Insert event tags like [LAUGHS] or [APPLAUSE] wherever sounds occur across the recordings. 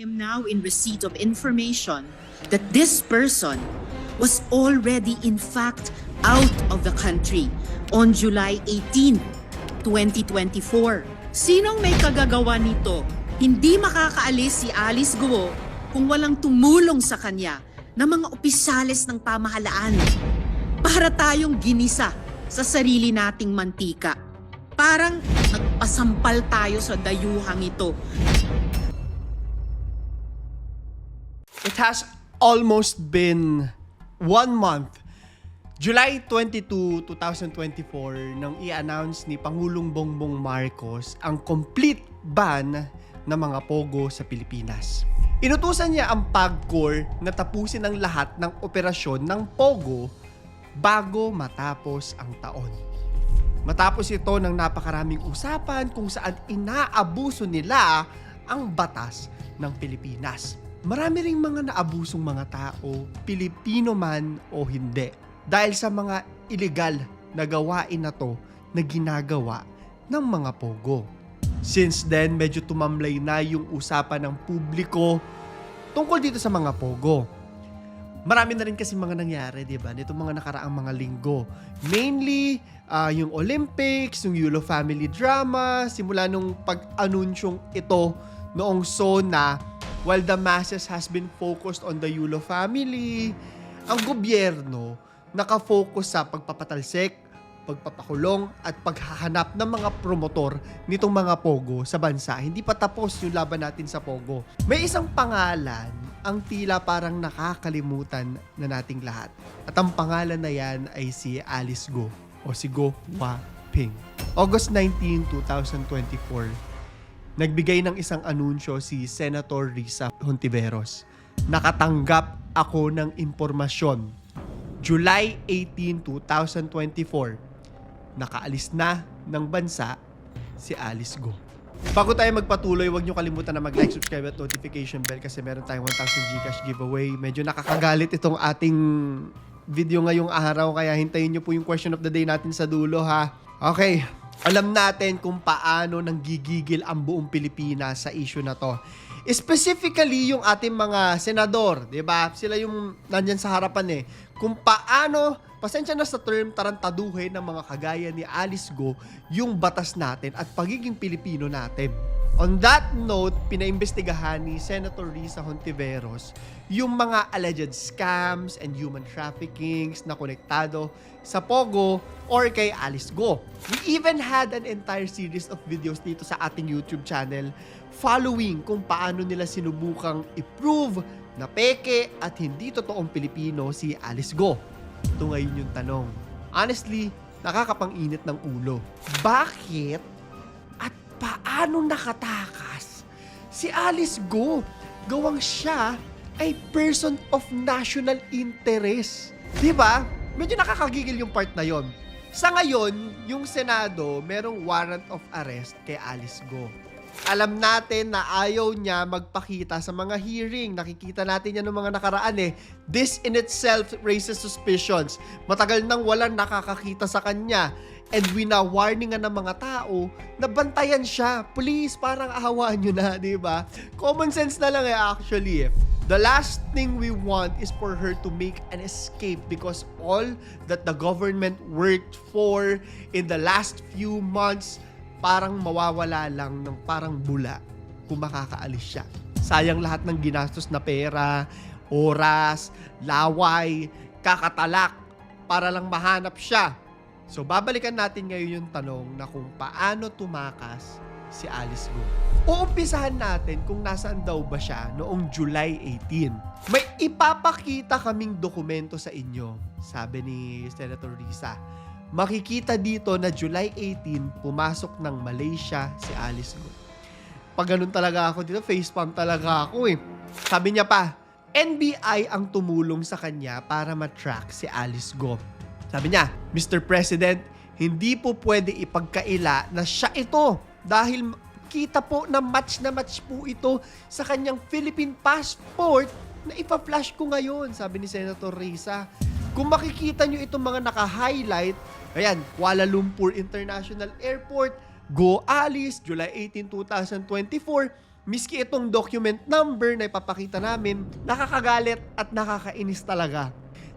I am now in receipt of information that this person was already in fact out of the country on July 18, 2024. Sinong may kagagawa nito? Hindi makakaalis si Alice Guo kung walang tumulong sa kanya ng mga opisales ng pamahalaan para tayong ginisa sa sarili nating mantika. Parang nagpasampal tayo sa dayuhang ito. It has almost been one month. July 22, 2024, nang i-announce ni Pangulong Bongbong Marcos ang complete ban ng mga pogo sa Pilipinas. Inutusan niya ang PAGCOR na tapusin ang lahat ng operasyon ng pogo bago matapos ang taon. Matapos ito ng napakaraming usapan kung saan inaabuso nila ang batas ng Pilipinas. Marami ring mga naabusong mga tao, Pilipino man o hindi, dahil sa mga illegal na gawain na to na ginagawa ng mga pogo. Since then, medyo tumamlay na yung usapan ng publiko tungkol dito sa mga pogo. Marami na rin kasi mga nangyari, di ba? Nito mga nakaraang mga linggo. Mainly, ah, yung Olympics, yung Yulo family drama, simula nung pag-anunsyong ito noong SONA, while the masses has been focused on the Yulo family, ang gobyerno nakafocus sa pagpapatalsik, pagpapakulong at paghahanap ng mga promotor nitong mga pogo sa bansa. Hindi pa tapos yung laban natin sa pogo. May isang pangalan ang tila parang nakakalimutan na nating lahat. At ang pangalan na yan ay si Alice Go o si Go Wa Ping. August 19, 2024, nagbigay ng isang anunsyo si Senator Risa Hontiveros. Nakatanggap ako ng impormasyon July 18, 2024, nakaalis na ng bansa si Alice Go. Bago tayo magpatuloy, huwag nyo kalimutan na mag-like, subscribe at notification bell kasi meron tayong 1,000 Gcash giveaway. Medyo nakakagalit itong ating video ngayong araw kaya hintayin nyo po yung question of the day natin sa dulo ha. Okay, alam natin kung paano nang gigigil ang buong Pilipinas sa issue na to. Specifically yung ating mga senador, 'di ba? Sila yung nandyan sa harapan eh. Kung paano, pasensya na sa term tarantaduhin ng mga kagaya ni Alice Go yung batas natin at pagiging Pilipino natin. On that note, pinaimbestigahan ni Senator Risa Hontiveros yung mga alleged scams and human traffickings na konektado sa Pogo or kay Alice Go. We even had an entire series of videos dito sa ating YouTube channel following kung paano nila sinubukang i-prove na peke at hindi totoong Pilipino si Alice Go. Ito ngayon yung tanong. Honestly, nakakapang-init ng ulo. Bakit paano nakatakas si Alice Go? Gawang siya ay person of national interest. Di ba? Medyo nakakagigil yung part na yon. Sa ngayon, yung Senado, merong warrant of arrest kay Alice Go. Alam natin na ayaw niya magpakita sa mga hearing. Nakikita natin yan ng mga nakaraan eh. This in itself raises suspicions. Matagal nang walang nakakakita sa kanya. And wina-warningan ng mga tao na bantayan siya. Please, parang ahawaan nyo na, di ba? Common sense na lang eh actually eh. The last thing we want is for her to make an escape because all that the government worked for in the last few months parang mawawala lang ng parang bula kung makakaalis siya. Sayang lahat ng ginastos na pera, oras, laway, kakatalak para lang mahanap siya. So babalikan natin ngayon yung tanong na kung paano tumakas si Alice Go. Uumpisahan natin kung nasaan daw ba siya noong July 18. May ipapakita kaming dokumento sa inyo, sabi ni Senator Risa. Makikita dito na July 18, pumasok ng Malaysia si Alice Go. Pag ganun talaga ako dito, facepalm talaga ako eh. Sabi niya pa, NBI ang tumulong sa kanya para matrack si Alice Go. Sabi niya, Mr. President, hindi po pwede ipagkaila na siya ito dahil kita po na match na match po ito sa kanyang Philippine passport na ipa-flash ko ngayon, sabi ni Senator Risa. Kung makikita nyo itong mga naka-highlight, ayan, Kuala Lumpur International Airport, Go Alice, July 18, 2024, miski itong document number na ipapakita namin, nakakagalit at nakakainis talaga.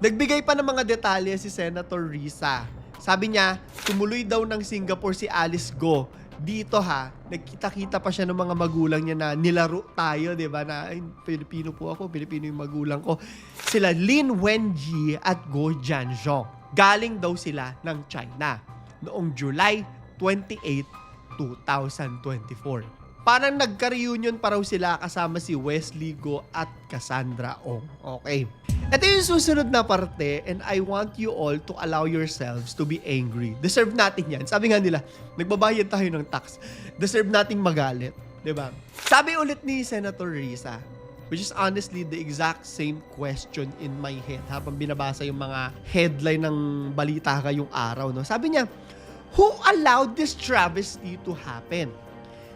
Nagbigay pa ng mga detalye si Senator Risa. Sabi niya, tumuloy daw ng Singapore si Alice Go. Dito ha, nagkita-kita pa siya ng mga magulang niya na nilaro tayo, di ba? Na, ay, Pilipino po ako, Pilipino yung magulang ko. Sila Lin Wenji at Go Jianzhong. Galing daw sila ng China noong July 28, 2024. Parang nagka-reunion pa raw sila kasama si Wesley Go at Cassandra Ong. Okay. Ito yung susunod na parte and I want you all to allow yourselves to be angry. Deserve natin yan. Sabi nga nila, nagbabayad tayo ng tax. Deserve nating magalit. ba? Sabi ulit ni Senator Risa, which is honestly the exact same question in my head habang binabasa yung mga headline ng balita ngayong araw. No? Sabi niya, Who allowed this travesty to happen?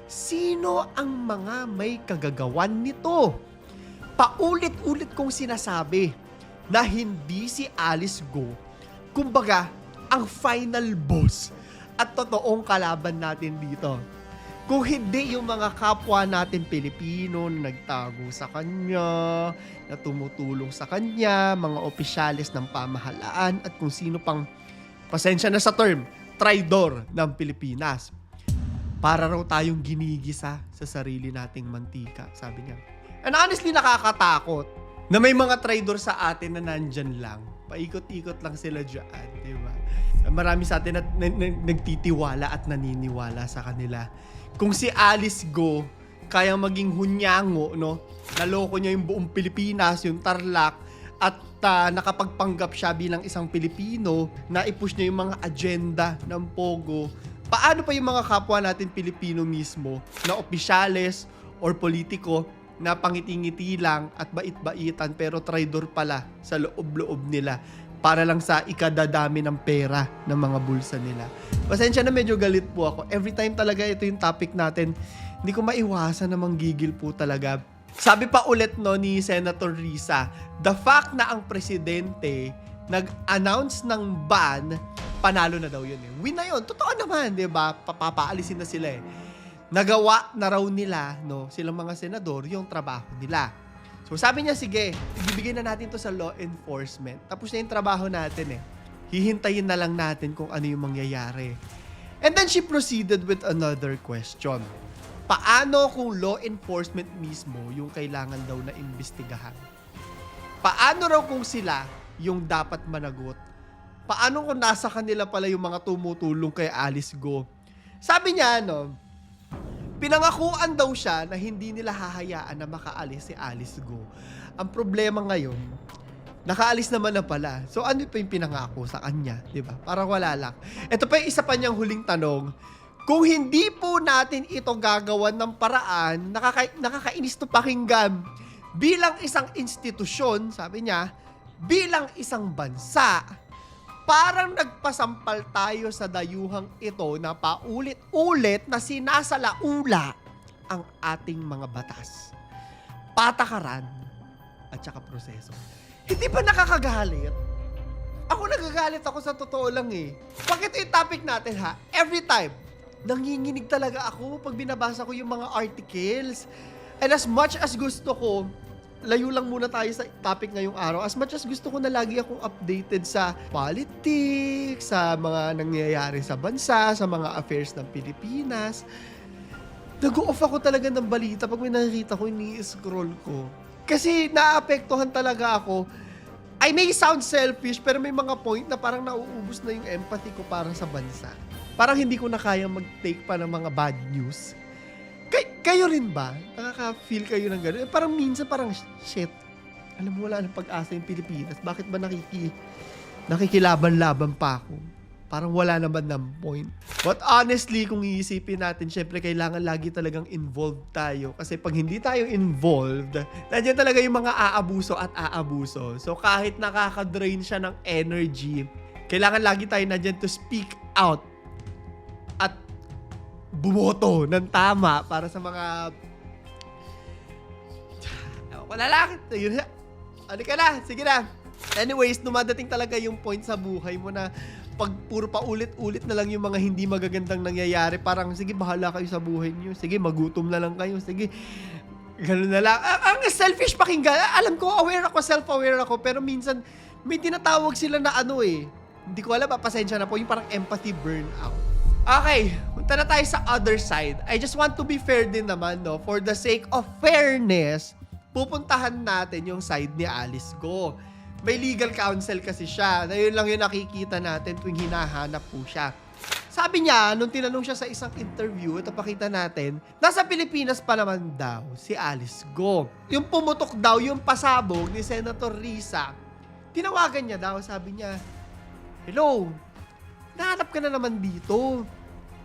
Sino ang mga may kagagawan nito? Paulit-ulit kong sinasabi na hindi si Alice Go, kumbaga, ang final boss at totoong kalaban natin dito. Kung hindi yung mga kapwa natin Pilipino na nagtago sa kanya, na tumutulong sa kanya, mga opisyalis ng pamahalaan at kung sino pang, pasensya na sa term, traidor ng Pilipinas. Para raw tayong ginigisa sa sarili nating mantika, sabi niya. And honestly, nakakatakot na may mga traidor sa atin na nandyan lang. Paikot-ikot lang sila dyan, di ba? Marami sa atin na, na, na- nagtitiwala at naniniwala sa kanila. Kung si Alice Go, kaya maging hunyango, no? Naloko niya yung buong Pilipinas, yung Tarlac, at ah, nakapagpanggap siya bilang isang Pilipino na i-push niya yung mga agenda ng Pogo. Paano pa yung mga kapwa natin Pilipino mismo na opisyales or politiko na pangiti-ngiti lang at bait-baitan pero traidor pala sa loob-loob nila para lang sa ikadadami ng pera ng mga bulsa nila. Pasensya na medyo galit po ako. Every time talaga ito yung topic natin, hindi ko maiwasan na manggigil po talaga. Sabi pa ulit no ni Senator Risa, the fact na ang presidente nag-announce ng ban, panalo na daw yun eh. Win na yun. Totoo naman, di ba? Papaalisin na sila eh. Nagawa na raw nila, no, silang mga senador, yung trabaho nila. So sabi niya, sige, ibibigay na natin to sa law enforcement. Tapos na yung trabaho natin eh. Hihintayin na lang natin kung ano yung mangyayari. And then she proceeded with another question. Paano kung law enforcement mismo yung kailangan daw na imbestigahan? Paano raw kung sila yung dapat managot? Paano kung nasa kanila pala yung mga tumutulong kay Alice Go? Sabi niya, no, pinangakuan daw siya na hindi nila hahayaan na makaalis si Alice Go. Ang problema ngayon, nakaalis naman na pala. So ano pa yung pinangako sa kanya, 'di ba? Parang wala lang. Ito pa yung isa pa niyang huling tanong. Kung hindi po natin ito gagawan ng paraan, nakaka- nakakainis to pakinggan. Bilang isang institusyon, sabi niya, bilang isang bansa, parang nagpasampal tayo sa dayuhang ito na paulit-ulit na sinasalaula ang ating mga batas. Patakaran at saka proseso. Hindi ba nakakagalit? Ako nagagalit ako sa totoo lang eh. Bakit yung topic natin ha? Every time, nanginginig talaga ako pag binabasa ko yung mga articles. And as much as gusto ko, layo lang muna tayo sa topic ngayong araw. As much as gusto ko na lagi akong updated sa politics, sa mga nangyayari sa bansa, sa mga affairs ng Pilipinas, nag-off ako talaga ng balita pag may nakikita ko, ini-scroll ko. Kasi naapektuhan talaga ako. I may sound selfish, pero may mga point na parang nauubos na yung empathy ko para sa bansa. Parang hindi ko na kaya mag-take pa ng mga bad news. Kay, kayo rin ba? Nakaka-feel kayo ng gano'n? Eh, parang minsan parang, shit, alam mo wala ng pag-asa yung Pilipinas. Bakit ba nakiki, nakikilaban-laban pa ako? Parang wala naman ng point. But honestly, kung iisipin natin, syempre kailangan lagi talagang involved tayo. Kasi pag hindi tayo involved, nandiyan talaga yung mga aabuso at aabuso. So kahit nakaka-drain siya ng energy, kailangan lagi tayo nandiyan to speak out bumoto ng tama para sa mga Ewan ko na lang. Yun na. Ano ka na? Sige na. Anyways, dumadating talaga yung point sa buhay mo na pag puro pa ulit-ulit na lang yung mga hindi magagandang nangyayari, parang sige bahala kayo sa buhay niyo. Sige magutom na lang kayo. Sige ganun na lang. Ang, ang selfish pakinggan. Alam ko aware ako, self-aware ako, pero minsan may tinatawag sila na ano eh. Hindi ko alam, pasensya na po, yung parang empathy burnout. Okay, punta na tayo sa other side. I just want to be fair din naman, no? For the sake of fairness, pupuntahan natin yung side ni Alice Go. May legal counsel kasi siya. Na yun lang yung nakikita natin tuwing hinahanap po siya. Sabi niya, nung tinanong siya sa isang interview, ito pakita natin, nasa Pilipinas pa naman daw si Alice Go. Yung pumutok daw, yung pasabog ni Senator Risa, tinawagan niya daw, sabi niya, Hello, nahanap ka na naman dito.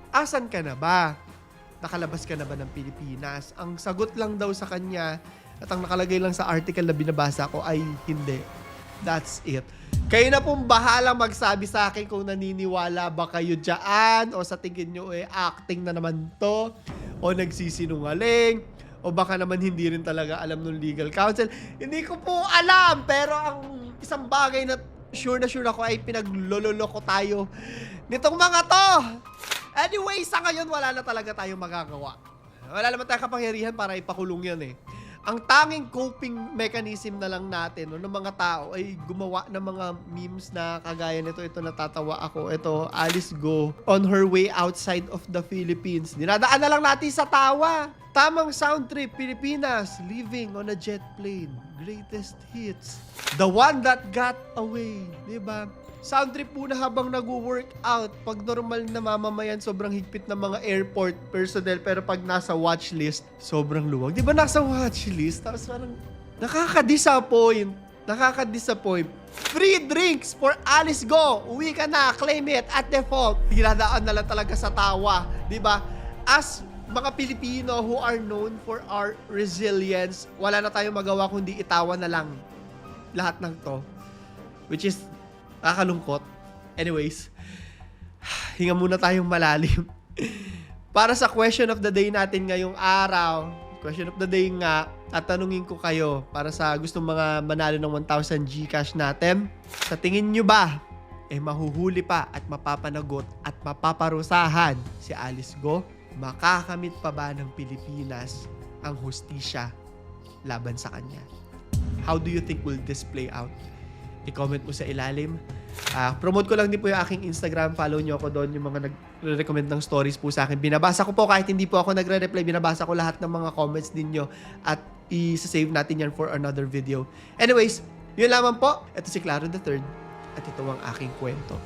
Asan ka na ba? Nakalabas ka na ba ng Pilipinas? Ang sagot lang daw sa kanya at ang nakalagay lang sa article na binabasa ko ay hindi. That's it. Kayo na pong bahala magsabi sa akin kung naniniwala ba kayo dyan o sa tingin nyo eh acting na naman to o nagsisinungaling o baka naman hindi rin talaga alam ng legal counsel. Hindi ko po alam pero ang isang bagay na sure na sure ako ay pinaglololoko tayo nitong mga to. Anyway, sa ngayon wala na talaga tayong magagawa. Wala naman tayong kapangyarihan para ipakulong yan eh. Ang tanging coping mechanism na lang natin no, ng mga tao ay gumawa ng mga memes na kagaya nito. Ito natatawa ako. Ito, Alice Go on her way outside of the Philippines. Dinadaan na lang natin sa tawa. Tamang sound trip, Pilipinas, living on a jet plane. Greatest hits. The one that got away. 'Di ba? Sound trip muna habang nag-workout. Pag normal na mamamayan, sobrang higpit ng mga airport personnel. Pero pag nasa watch list, sobrang luwag. Di ba nasa watch list? Tapos parang nakaka-disappoint. Nakaka-disappoint. Free drinks for Alice Go. Uwi ka na. Claim it at default. Dinadaan na lang talaga sa tawa. Di ba? As mga Pilipino who are known for our resilience, wala na tayong magawa kundi itawa na lang lahat ng to. Which is Nakakalungkot. Anyways, hinga muna tayong malalim. [LAUGHS] Para sa question of the day natin ngayong araw, question of the day nga, at tanungin ko kayo para sa gustong mga manalo ng 1,000 Gcash natin. Sa tingin nyo ba, eh mahuhuli pa at mapapanagot at mapaparusahan si Alice Go? Makakamit pa ba ng Pilipinas ang hustisya laban sa kanya? How do you think will this play out? I-comment mo sa ilalim. Ah, promote ko lang din po yung aking Instagram. Follow nyo ako doon, yung mga nagre-recommend ng stories po sa akin. Binabasa ko po kahit hindi po ako nagre-reply. Binabasa ko lahat ng mga comments ninyo at i-save natin yan for another video. Anyways, yun lamang po. Ito si Claro the Third at ito ang aking kwento.